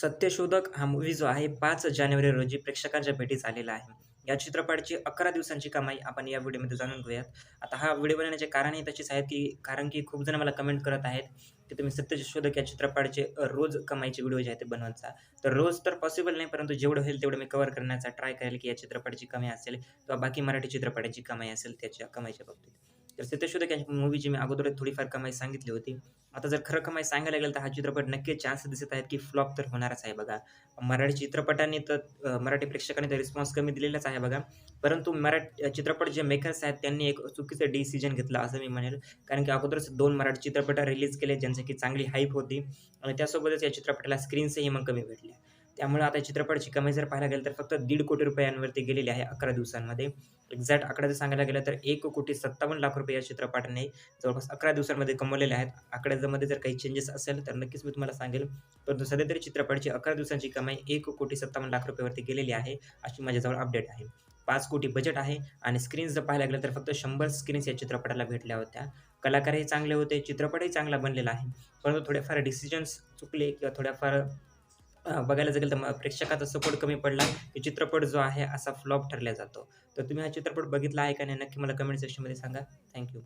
सत्यशोधक हा मूव्ही जो आहे पाच जानेवारी रोजी प्रेक्षकांच्या भेटीस आलेला आहे. या चित्रपटाची 11 दिवसांची कमाई आपण या व्हिडिओमध्ये जाणून घेऊयात. आता हा व्हिडिओ बनवण्याचे कारणही तशीच आहेत, की कारण की खूप जण मला कमेंट करत आहेत, की तुम्ही सत्यशोधक या चित्रपटाचे रोज कमाईचे व्हिडिओ जे आहेत ते बनवायचा तर रोज तर पॉसिबल नाही, परंतु जेवढं होईल तेवढं मी कव्हर करण्याचा ट्राय करेल, की या चित्रपटाची कमाई असेल किंवा बाकी मराठी चित्रपटाची कमाई असेल त्याच्या कमाईच्या बाबतीत. तर सत्यशोधक यांच्या मूव्हीची मी अगोदर थोडीफार कमाई सांगितली होती. आता जर खरं कमाई सांगायला गेलं तर हा चित्रपट नक्कीच चान्स दिसत आहेत, की फ्लॉप तर होणारच आहे बघा. मराठी चित्रपटांनी तर मराठी प्रेक्षकांनी तर रिस्पॉन्स कमी दिलेलाच आहे बघा. परंतु मराठी चित्रपट जे मेकर्स आहेत त्यांनी एक चुकीचं डिसिजन घेतलं असं मी म्हणेल. कारण की अगोदरच दोन मराठी चित्रपट रिलीज केले ज्यांचं की चांगली हाईप होती आणि त्यासोबतच या चित्रपटाला स्क्रीन्सही मग कमी भेटल्या. त्यामुळे आता चित्रपटाची कमाई जर पाहायला गेलं तर फक्त दीड कोटी रुपयांवरती गेलेली आहे 11 दिवसांमध्ये. एक्झॅक्ट आकडा जर सांगायला गेलं तर 1,57,00,000 रुपये या चित्रपटाने जवळपास 11 दिवसांमध्ये कमवलेले आहेत. आकड्यामध्ये जर काही चेंजेस असेल तर नक्कीच मी तुम्हाला सांगेल. परंतु सध्या तरी चित्रपटाची 11 दिवसांची कमाई 1,57,00,000 रुपयावरती गेलेली आहे, अशी माझ्याजवळ अपडेट आहे. पाच कोटी बजेट आहे आणि स्क्रीन्स जर पाहायला गेलं तर फक्त शंभर स्क्रीन्स या चित्रपटाला भेटल्या होत्या. कलाकारही चांगले होते, चित्रपटही चांगला बनलेला आहे. परंतु थोडेफार डिसिजन्स चुकले किंवा थोड्याफार बघायला गेलं तर प्रेक्षकाचा सपोर्ट कमी पडला, की चित्रपट जो आहे असा फ्लॉप ठरला जातो. तर तुम्ही हा चित्रपट बघितला आहे का नाही? नक्की मला कमेंट सेक्शनमध्ये सांगा. Thank you.